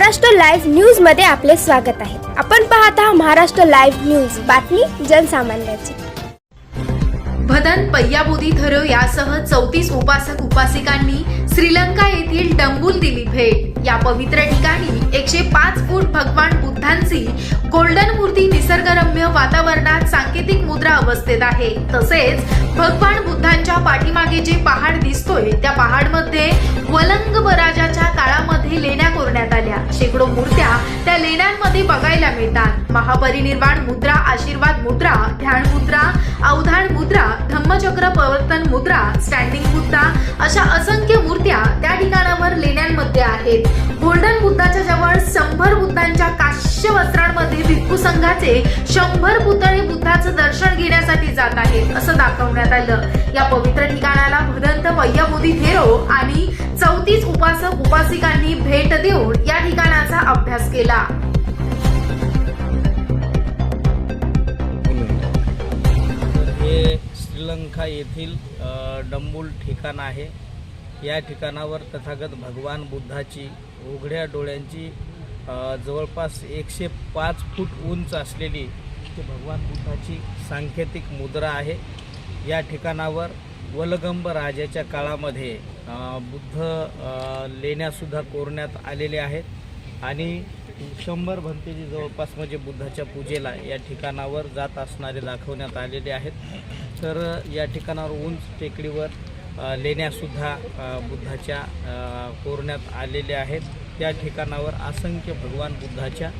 Maharashtra live न्यूजमध्ये आपले स्वागत आहे. आपण पाहत आहात महाराष्ट्र लाईव्ह न्यूज. बातमी जनसामान्याची. भदन पय्याबोधी थरो यासह चौतीस उपासक उपासिकांनी श्रीलंका येथील डंबुल दिली भेट. या पवित्र ठिकाणी एकशे पाच फूट भगवान बुद्धांची गोल्डन मूर्ती निसर्गरम्य वातावरणात सांकेतिक मुद्रा अवस्थेत आहे. तसेच भगवान बुद्धांच्या पाठीमागे जे पहाड दिसतोय त्या पहाडमध्ये वलंग बराजाच्या काळामध्ये शेकडो मूर्त्या त्या लेण्यांमध्ये बघायला मिळतात. महापरिनिर्वाण मुद्रा आशीर्वाद मुद्रा ध्यान मुद्रा अवधान मुद्रा धम्मचक्र प्रवर्तन मुद्रा स्टँडिंग मुद्रा अशा असंख्य मूर्त्या त्या ठिकाणावर लेण्यांमध्ये आहेत. गोल्डन बुद्धाच्या जवळ शंभर बुद्धांच्या काश्य वस्त्रांमध्ये भिक्खू संघाचे शंभर पुतळे बुद्धाचं दर्शन घेण्यासाठी जात आहेत असं दाखवण्यात आलं. या पवित्र ठिकाणाला भदंत पय्याबोधी थेरो आणि चौतीस उपासक उपासिकांनी भेट देऊन या अभ्यास केला. हे श्रीलंका येथील डंबुल ठिकाण आहे. या ठिकाणावर तथागत भगवान बुद्धाची उघड्या डोळ्यांची जवळपास एकशे पाच फूट उंच असलेली ती भगवान बुद्धाची सांकेतिक मुद्रा आहे. या ठिकाणावर वलगंब राजाच्या काळामध्ये बुद्ध लेण्यासुद्धा कोरण्यात आलेले आहेत. आणि शंभर भंतेची जवळपास म्हणजे बुद्धाच्या पूजेला या ठिकाणावर जात असणारे दाखवण्यात आलेले आहेत. तर या ठिकाणावर उंच टेकडीवर लेण्यासुद्धा बुद्धाच्या कोरण्यात आलेल्या आहेत. त्या ठिकाणावर असंख्य भगवान बुद्धाच्या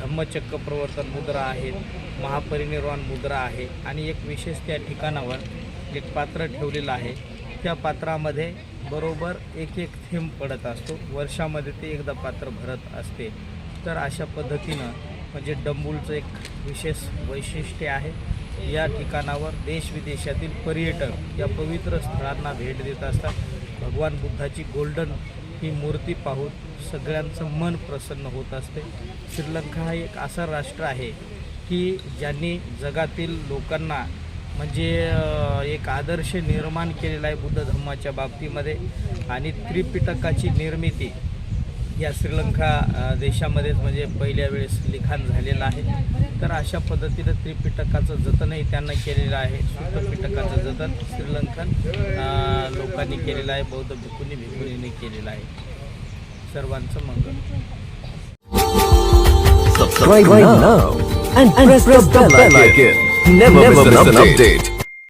धम्मचक्र प्रवर्तन मुद्रा आहेत महापरिनिर्वाण मुद्रा आहे आणि एक विशेष त्या ठिकाणावर एक पात्र ठेवलेलं आहे. त्या पात्रामध्ये बरोबर एक एक थेंब पडत असतो. वर्षामध्ये ते एकदा पात्र भरत असते. तर अशा पद्धतीनं म्हणजे डंबूलचं एक विशेष वैशिष्ट्य आहे. या ठिकाणावर देशविदेशातील पर्यटक या पवित्र स्थळांना भेट देत असतात. भगवान बुद्धाची गोल्डन ही मूर्ती पाहून सगळ्यांचं मन प्रसन्न होत असते. श्रीलंका हा एक असा राष्ट्र आहे की ज्यांनी जगातील लोकांना म्हणजे एक आदर्श निर्माण केलेला आहे बुद्ध धर्माच्या बाबतीमध्ये आणि त्रिपिटकाची निर्मिती या श्रीलंका देशामध्येच म्हणजे पहिल्या वेळेस लिखाण झालेलं आहे. तर अशा पद्धतीनं त्रिपिटकाचं जतनही त्यांना केलेलं आहे. शुद्ध पिटकाचं जतन श्रीलंकन लोकांनी केलेलं आहे बौद्ध भिक्खूंनी भिक्खुनींनी केलेलं आहे. सर्वांचं मंगल. Never, Never miss an update. update.